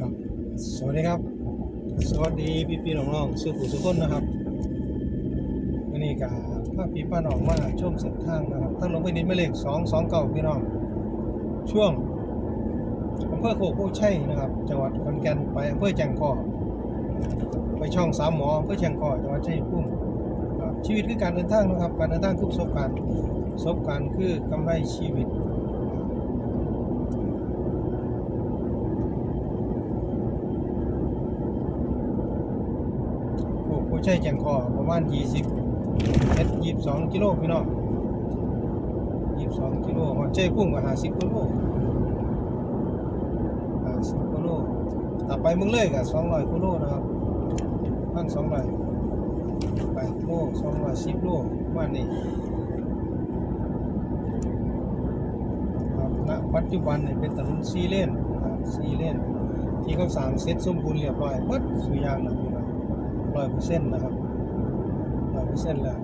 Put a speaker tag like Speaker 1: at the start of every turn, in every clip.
Speaker 1: ครับ สวัสดีครับ สวัสดีพี่พี่ๆน้องๆสุขุสุขคนนะครับวันนี้กับพาพี่ป้าน้องมาชมเส้นทางนะครับทั้งลงไปนิดไม่เล็กสองสองเก่าพี่น้อง ช่วงอำเภอโคกผู้ชัยนะครับ จังหวัดขอนแก่นไปอำเภอแจงคอไปช่องสามหมออำเภอแจงคอจังหวัดชัยภูมิครับชีวิตคือการเดินทางนะครับ การเดินทางคือประสบการณ์ประสบการณ์คือกำไรชีวิต ผู้ใช้แจงคอประมาณ 20เมตร22 กิโลพี่น้อง22 กิโลหัวใจพุ่งก็50กิโล50กิโลถ้าไปมึงเลยก็200กิโลนะครับพันสองร้อยไปโล210โลประมานี้ครับณปัจจุบันเนี่ยเป็นถนนซีเลนซีเลนที่เขาสร้างเสร็จสมบูรณ์เรียบร้อยหมดสุยางนะ ร้อยเปอร์เซ็นต์นะครับร้อยเปอร์เซ็นต์แล้ว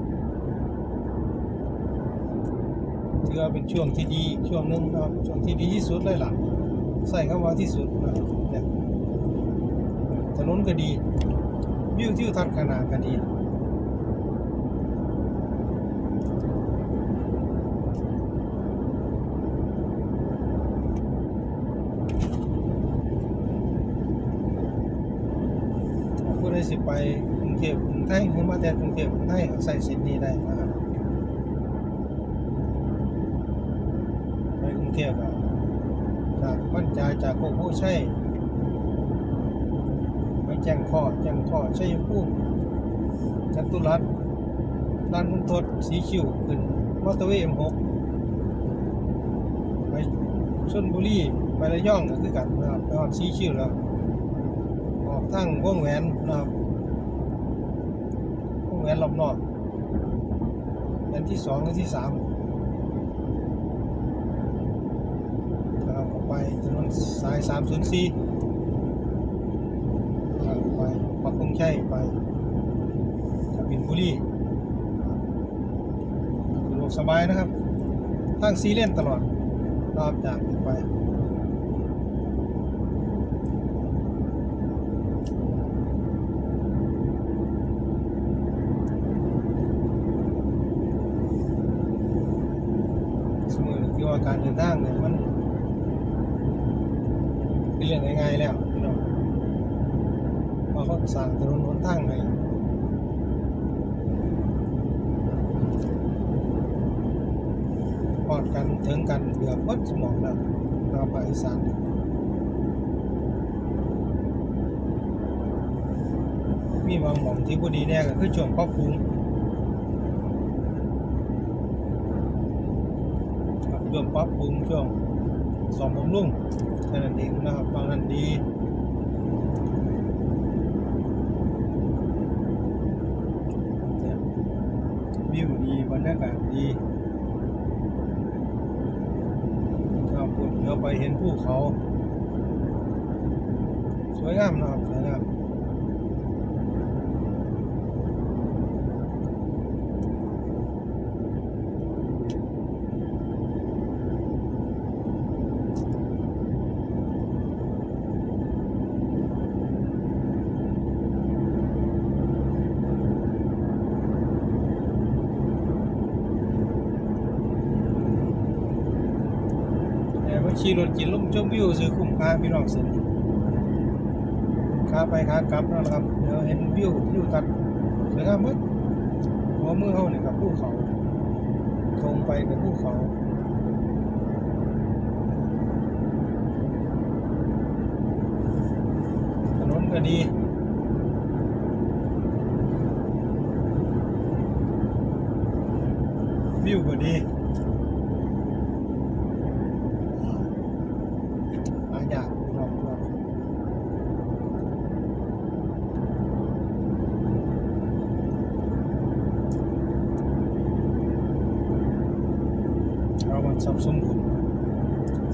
Speaker 1: ถือว่าเป็นช่วงที่ดีช่วงหนึงนะครับช่วงที่ดีที่สุดเลยล่ะใส่เข้ามาที่สุดนะครับเนี่ยถนนก็ดี วิวทิวทัศน์ขนาดก็ดีผู้ใดสิไป ไทยหรือมาแต่กรุงเทพกรุงไทยก็ใส่เส้นนี้ได้นะครับไปกรุงเทพอะจากบ้านใจจากโคกโพชัยไปแจ้งข้อแจ้งข้อใชัยภูมิจตุรัสลานมุนทดสีคิวขึ้นมอเตอร์เวย์ M6 ไปชลบุรีไประย่องก็คือกันนะครับไปฮอดสีคิวแล้วออกทางวงแหวนนะครับ วงแหวนรอบนอกอันที่สองอันที่สามนะครับออกไปถนนสาย304ครับไปปักธงชัยไปกบินบุรีสะดวกสบายนะครับทางซีเลนตลอดรอบจากไป สมมติที่ว่าการเดินทางเนี่ยมัน เป็นเรื่องง่ายๆ แล้วพี่น้องพอเขาสั่งถนนหนทางให้พอดกันถึงกันเกือบวัดสมองแล้วเราไปอีสานมีบางหม่องที่พอดีแน่ก็คือช่วงปรับปรุงครับช่วงปรับปรุงช่วง สอมบำรุงแค่นั้นเองนะครับบางทันดีเนี่ยวิวดีบรรยากาศดีครับผมเดี๋ยวไปเห็นภูเขา สวยงามนะครับสวยงาม ขี่รถกินลมชมวิวซื้อคุ้มค่าพี่น้องเส้นนี้ขาไปขากลับนะครับเดี๋ยวเห็นวิววิวตัดสวยงามหมดหัวมือเขาเนี่ยกับภูเขาตรงไปกับภูเขาถนนก็ดี วิวก็ดีหายากพี่น้องครับเรามันสับสมบูรณ์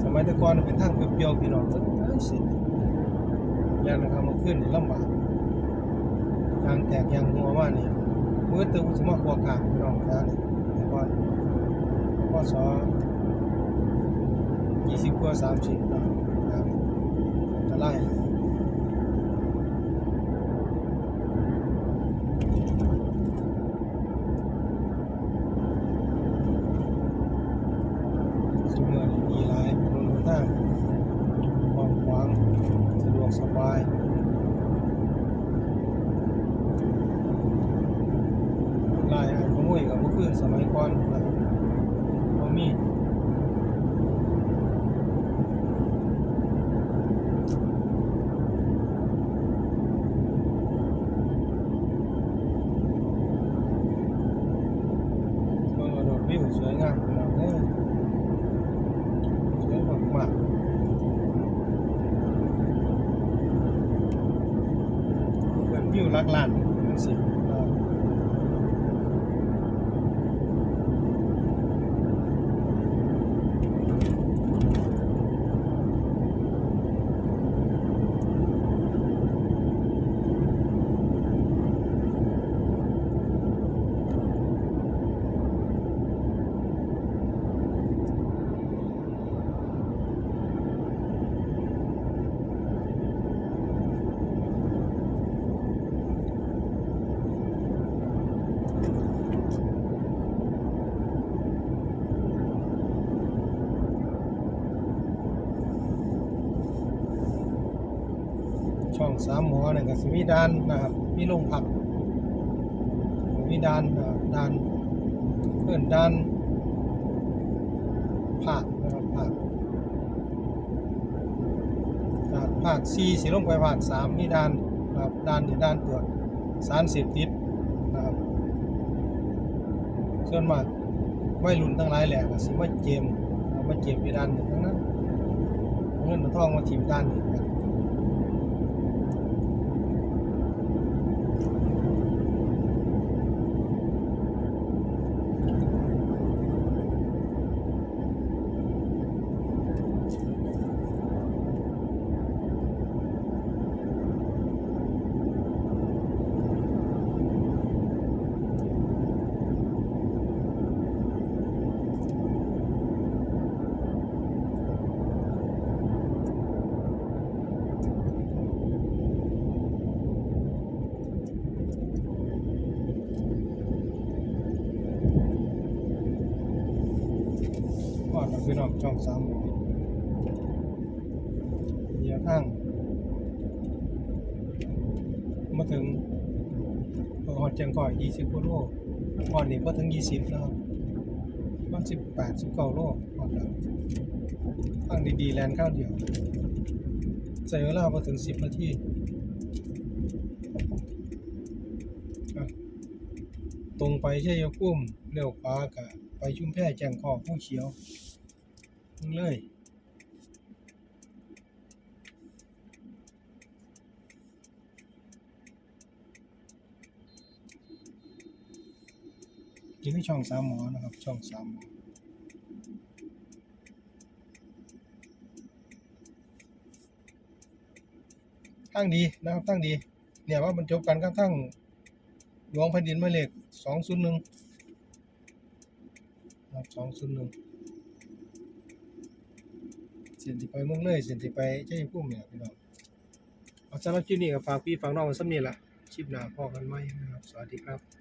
Speaker 1: ส มัยแต่ก่อนเป็นทางเปรียวๆพี่น้องเอ้ยสิแล้วนะครับมาขึ้นนี่ลำบากทางแตกยางหัวว่านี่มือเติมสมาขัวขางพี่น้องนะแต่ก่อนพศยี่สิบกว่าสามสิบนะครับจะไล่าย สบายลายอันขโมยกับบ่คือสมัยก่อนนะครับบ่มีเบิ่งเอาดอกวิวสวยงามพี่น้องเอ้ยสวยมากๆ เหมือน วิวลักลานนั่นสิ สามหมอเนี่ยก็สิมีดานนะครับมีโรงพักมีดานนะครับดานเพื่อนดานภาคนะครับภาคจากภาคสี่สิลงไปภาคสามมีดานนะครับดานที่ดานตรวจสารเสพติดนะครับส่วนมากวัยรุ่นทั้งหลายแหละก็สิมาเจมนะครับมาเจมอยู่ด้านหนึ่งทั้งนั้นเงินมาท่องมาทีมด้านนี้กันก่ง อนพี่น้องช่องสามหมอเหยียบห้าง มาถึงหอดเจียงก่อยยี่สิบกว่าโลก่อนนี้ก็ถึงยี่สิบแล้วครับมันสิบแปดสิบเก้าโลหอดแล้วทางดีๆแลนด์ข้าวเดียวใส่เวลาพอถึงสิบนาทีอะตรงไปใช่ยภูมิเลี้ยวขวากะไปชุ่มแพร่แจงคอผู้เขียว เลยนี่คือช่องสามหมอนะครับ ช่องสามหมอตั้งดีนะครับตั้งดี เนี่ยว่าบรรจบกันกับทั้งหลวงแผ่นดินหมายเลขสองศูนย์หนึ่งครับสองศูนย์หนึ่ง เส้นที่ไปเมืองเลยเส้นที่ไปใช่พุ่มเนี่ยพี่น้องเอาสำหรับคลิปนี้ก็ฝากพี่ฝากน้องไว้สำนี้ละคลิปหน้าพอกันไหมนะครับ สวัสดีครับ